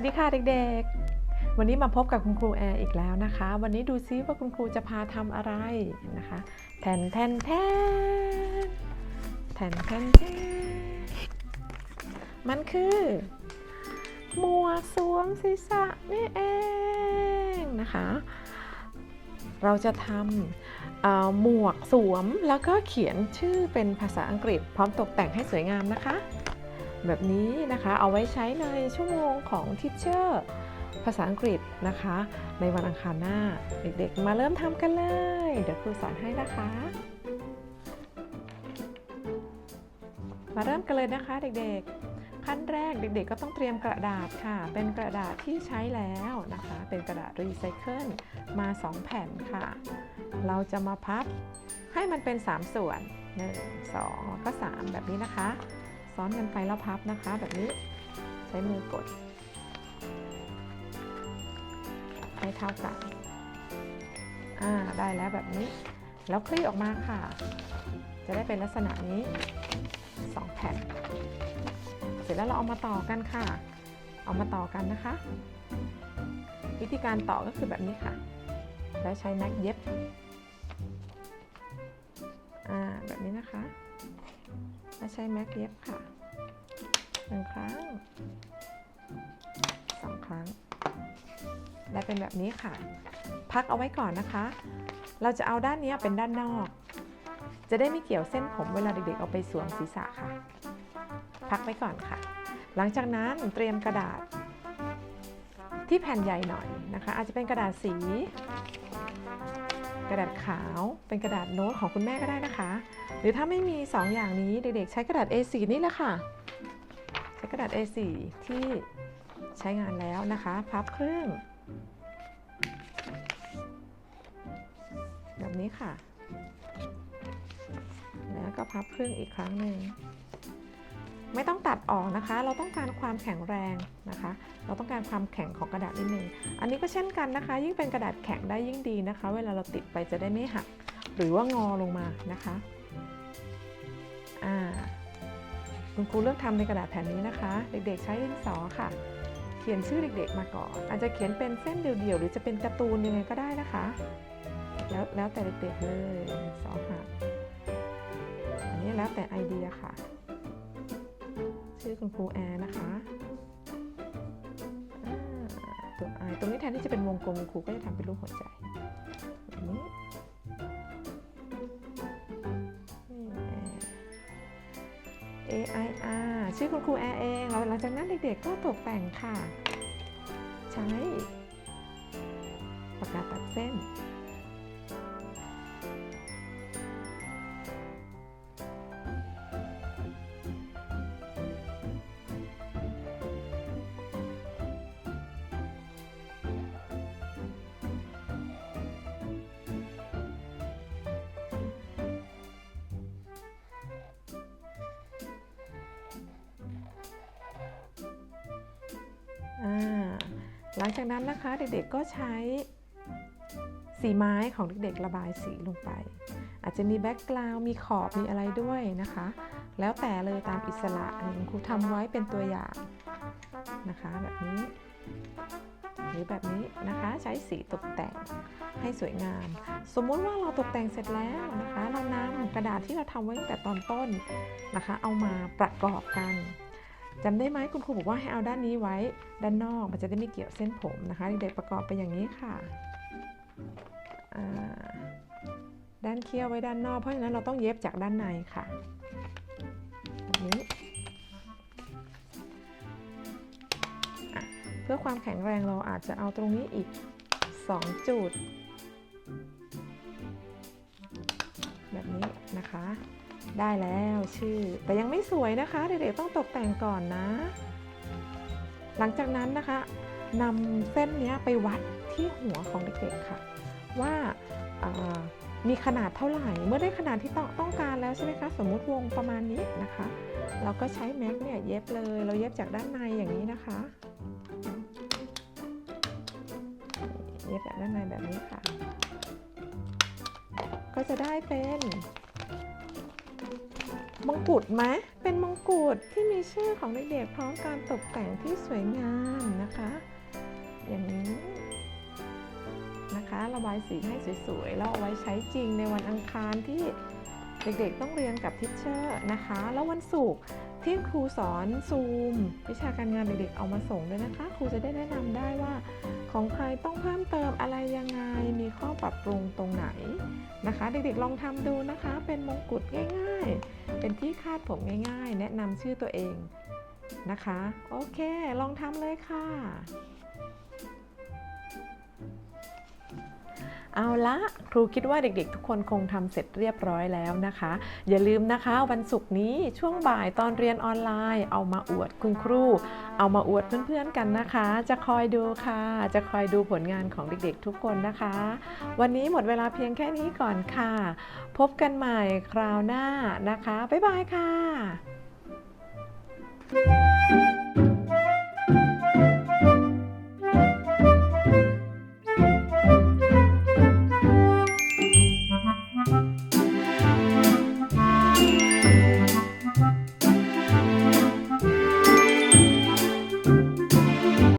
วัสดีค่ะเด็กๆ วันนี้มาพบกับคุณครูแอร์อีกแล้วนะคะ วันนี้ดูซิว่าคุณครูจะพาทำอะไรนะคะแทนแทนแทนแทนแทนแทนมันคือหมวกสวมศีรษะนี่เองนะคะ เราจะทำหมวกสวมแล้วก็เขียนชื่อเป็นภาษาอังกฤษ พร้อมตกแต่งให้สวยงามนะคะ แบบนี้นะคะ เอาไว้ใช้ในชั่วโมงของทิชเชอร์ภาษาอังกฤษนะคะ ในวันอังคารหน้า เด็กๆ มาเริ่มทำกันเลย เดี๋ยวครูสอนให้นะคะ มาเริ่มกันเลยนะคะ เด็กๆ ขั้นแรกเด็กๆ ก็ต้องเตรียมกระดาษค่ะ เป็นกระดาษที่ใช้แล้วนะคะ เป็นกระดาษรีไซเคิลมา 2 แผ่นค่ะ เราจะมาพับให้มันเป็น 3 ส่วน 1 2 แล้วก็ 3 แบบนี้นะคะ ซ้อนกันไปแล้วพับนะคะ แบบนี้ใช้มือกดให้เท่ากันอ่าได้แล้วแบบนี้ แล้วคลี่ออกมาค่ะ จะได้เป็นลักษณะนี้สองแผ่นเสร็จแล้วเราเอามาต่อกันค่ะ เอามาต่อกันนะคะ วิธีการต่อก็คือแบบนี้ค่ะ แล้วใช้แม็กเย็บอ่าแบบนี้นะคะ แล้วใช้แม็กเย็บค่ะหนึ่งครั้งสองครั้ง ได้เป็นแบบนี้ค่ะ พักเอาไว้ก่อนนะคะ เราจะเอาด้านนี้เป็นด้านนอก จะได้ไม่เกี่ยวเส้นผมเวลาเด็กๆเอาไปสวมศีรษะค่ะ พักไว้ก่อนค่ะ หลังจากนั้นเตรียมกระดาษ ที่แผ่นใหญ่หน่อยนะคะ อาจจะเป็นกระดาษสี กระดาษขาวเป็นกระดาษโน้ตของคุณแม่ก็ได้นะคะ หรือถ้าไม่มี 2 อย่างนี้เด็กๆ ใช้กระดาษ A4 นี่แหละค่ะ ใช้กระดาษ A4 ที่ใช้งานแล้วนะคะ พับครึ่งแบบนี้ค่ะ แล้วก็พับครึ่งอีกครั้งหนึ่ง ไม่ต้องตัดออกนะคะ เราต้องการความแข็งแรงนะคะ เราต้องการความแข็งของกระดาษนิดนึง อันนี้ก็เช่นกันนะคะ ยิ่งเป็นกระดาษแข็งได้ยิ่งดีนะคะ เวลาเราติดไปจะได้ไม่หัก หรือว่างอลงมานะคะอ่าคุณครูเลือกทำในกระดาษแผ่นนี้นะคะ เด็กๆ ใช้ดินสอค่ะ เขียนชื่อเด็กๆ มาก่อน อาจจะเขียนเป็นเส้นเดี่ยวๆ หรือจะเป็นการ์ตูนยังไงก็ได้นะคะ แล้วแล้วแต่เด็กๆเลยดินสอหักอันนี้แล้วแต่ไอเดียค่ะ ชื่อคุณครูแอร์นะคะตัวไอตรงนี้แทนที่จะเป็นวงกลมคุณครูก็จะทำเป็นรูปหัวใจแบบนี้ A I R ชื่อคุณครูแอร์เองแล้วหลังจากนั้นเด็กๆก็ตกแต่งค่ะ ใช้ปากกาตัดเส้น หลังจากนั้นนะคะเด็กๆก็ใช้สีไม้ของเด็กๆระบายสีลงไป อาจจะมีแบ็กกราวมีขอบมีอะไรด้วยนะคะ แล้วแต่เลยตามอิสระอันนี้คุณครูทำไว้เป็นตัวอย่างนะคะแบบนี้หรือแบบนี้นะคะใช้สีตกแต่งให้สวยงาม สมมุติว่าเราตกแต่งเสร็จแล้วนะคะ เรานำกระดาษที่เราทำไว้ตั้งแต่ตอนต้นนะคะ เอามาประกอบกัน จำได้ไหมคุณครูบอกว่าให้เอาด้านนี้ไว้ด้านนอกมันจะได้ไม่เกี่ยวเส้นผมนะคะเด็กๆประกอบไปอย่างนี้ค่ะด้านเคี้ยวไว้ด้านนอกเพราะฉะนั้นเราต้องเย็บจากด้านในค่ะแบบนี้เพื่อความแข็งแรงเราอาจจะเอาตรงนี้อีก 2 จุด แบบนี้นะคะ ได้แล้วชื่อ แต่ยังไม่สวยนะคะเด็กๆต้องตกแต่งก่อนนะ หลังจากนั้นนะคะนำเส้นนี้ไปวัดที่หัวของเด็กๆค่ะ ว่าามีขนาดเท่าไหร่ เมื่อได้ขนาดที่ต้ององการแล้วใช่ไหมคะ สมมุติวงประมาณนี้นะคะ เราก็ใช้แม็กเนี่ยเย็บเลย เราเย็บจากด้านในอย่างนี้นะคะ เย็บจากด้านในแบบนี้ค่ะ ก็จะได้เป็น มงกุฎไหมเป็นมงกุฎที่มีชื่อของเด็กๆพร้อมการตกแต่งที่สวยงามนะคะ อย่างนี้นะคะระบายสีให้สวยๆแล้วเอาไว้ใช้จริงในวันอังคารที่เด็กๆต้องเรียนกับทิชเชอร์นะคะ แล้ววันศุกร์ ที่ครูสอนซูม วิชาการงานเด็กๆเอามาส่งด้วยนะคะ ครูจะได้แนะนำได้ว่า ของใครต้องเพิ่มเติมอะไรยังไงมีข้อปรับปรุงตรงไหนนะคะ เด็กๆลองทำดูนะคะ เป็นมงกุฎง่าย ๆ เป็นที่คาดผมง่าย ๆ แนะนำชื่อตัวเองนะคะ โอเค ลองทำเลยค่ะ เอาละครูคิดว่าเด็กๆ ทุกคนคงทำเสร็จเรียบร้อยแล้วนะคะ อย่าลืมนะคะวันศุกร์นี้ช่วงบ่ายตอนเรียนออนไลน์ เอามาอวดคุณครู เอามาอวดเพื่อนๆกันนะคะ จะคอยดูค่ะ จะคอยดูผลงานของเด็กๆ ทุกคนนะคะ วันนี้หมดเวลาเพียงแค่นี้ก่อนค่ะ พบกันใหม่คราวหน้านะคะ บ๊ายบายค่ะ